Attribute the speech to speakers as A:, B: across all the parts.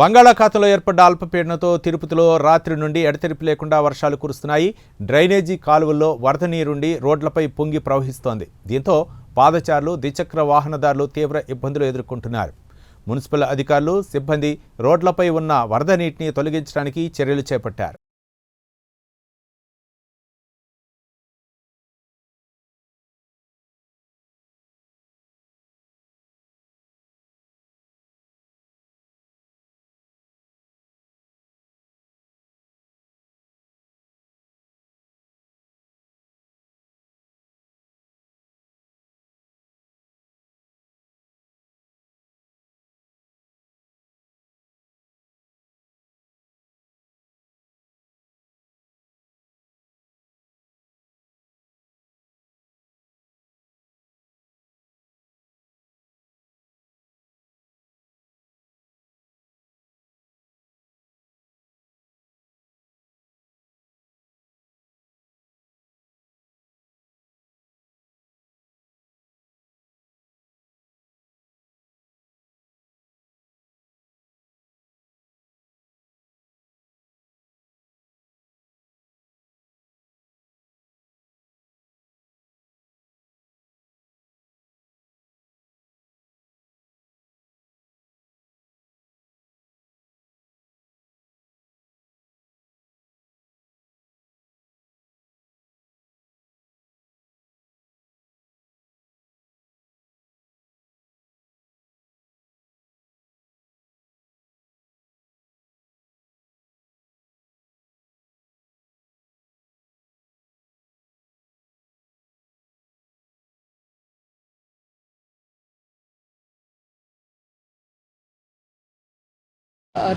A: బంగాళాఖాతంలో ఏర్పడ్డ అల్పపీడనంతో తిరుపతిలో రాత్రి నుండి ఎడతెరిపి లేకుండా వర్షాలు కురుస్తున్నాయి. డ్రైనేజీ కాలువల్లో వరద నీరుండి రోడ్లపై పొంగి ప్రవహిస్తోంది. దీంతో పాదచారులు ద్విచక్ర వాహనదారులు తీవ్ర ఇబ్బందులు ఎదుర్కొంటున్నారు. మున్సిపల్ అధికారులు సిబ్బంది రోడ్లపై ఉన్న వరద నీటిని తొలగించడానికి చర్యలు చేపట్టారు.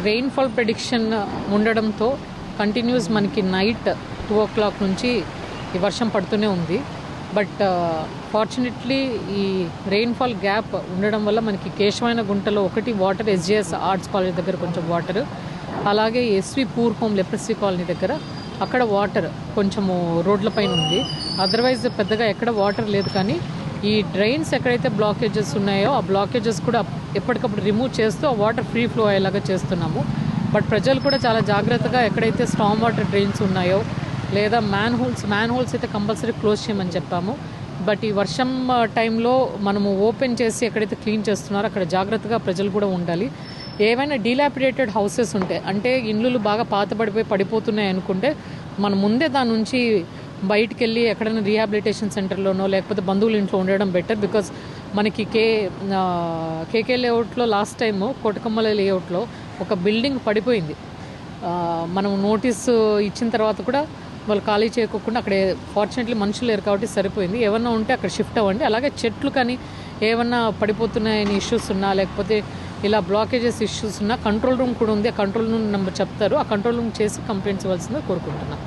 B: రెయిన్ఫాల్ ప్రెడిక్షన్ ఉండడంతో కంటిన్యూస్ మనకి నైట్ టూ ఓ క్లాక్ నుంచి ఈ వర్షం పడుతూనే ఉంది. బట్ ఫార్చునేట్లీ ఈ రెయిన్ఫాల్ గ్యాప్ ఉండడం వల్ల మనకి కేశమైన గుంటలో ఒకటి వాటర్ ఎస్జిఎస్ ఆర్ట్స్ కాలేజ్ దగ్గర కొంచెం వాటర్ అలాగే SV poor home leprosy colony దగ్గర అక్కడ వాటర్ కొంచెము రోడ్లపైన ఉంది. అదర్వైజ్ పెద్దగా ఎక్కడ వాటర్ లేదు కానీ ఈ డ్రైన్స్ ఎక్కడైతే బ్లాకేజెస్ ఉన్నాయో ఆ బ్లాకేజెస్ కూడా ఎప్పటికప్పుడు రిమూవ్ చేస్తూ ఆ వాటర్ ఫ్రీ ఫ్లో అయ్యేలాగా చేస్తున్నాము. బట్ ప్రజలు కూడా చాలా జాగ్రత్తగా ఎక్కడైతే స్టామ్ వాటర్ డ్రైన్స్ ఉన్నాయో లేదా మ్యాన్ హోల్స్ మ్యాన్ హోల్స్ అయితే కంపల్సరీ క్లోజ్ చేయమని చెప్పాము. బట్ ఈ వర్షం టైంలో మనము ఓపెన్ చేసి ఎక్కడైతే క్లీన్ చేస్తున్నారో అక్కడ జాగ్రత్తగా ప్రజలు కూడా ఉండాలి. ఏవైనా డీలాపిడేటెడ్ హౌసెస్ ఉంటే అంటే ఇండ్లు బాగా పాతబడిపోయి పడిపోతున్నాయి అనుకుంటే మనం ముందే దాని నుంచి బయటికి వెళ్ళి ఎక్కడైనా రీహాబిలిటేషన్ సెంటర్లోనో లేకపోతే బంధువుల ఇంట్లో ఉండడం బెటర్ బికాస్ మనకి కే కేకే లేఅవుట్లో లాస్ట్ టైం కొటకమ్మల లేఅవుట్లో ఒక బిల్డింగ్ పడిపోయింది. మనం నోటీసు ఇచ్చిన తర్వాత కూడా వాళ్ళు ఖాళీ చేయకోకుండా అక్కడ ఫార్చునేట్లీ మనుషులు లేరు కాబట్టి సరిపోయింది. ఏమన్నా ఉంటే అక్కడ షిఫ్ట్ అవ్వండి. అలాగే చెట్లు కానీ ఏమన్నా పడిపోతున్నాయని ఇష్యూస్ ఉన్నా లేకపోతే ఇలా బ్లాకేజెస్ ఇష్యూస్ ఉన్నా కంట్రోల్ రూమ్ కూడా ఉంది. ఆ కంట్రోల్ రూమ్ నెంబర్ చెప్తారు. ఆ కంట్రోల్ రూమ్ చేసి కంప్లైంట్స్ ఇవ్వాల్సిందే కోరుకుంటున్నాను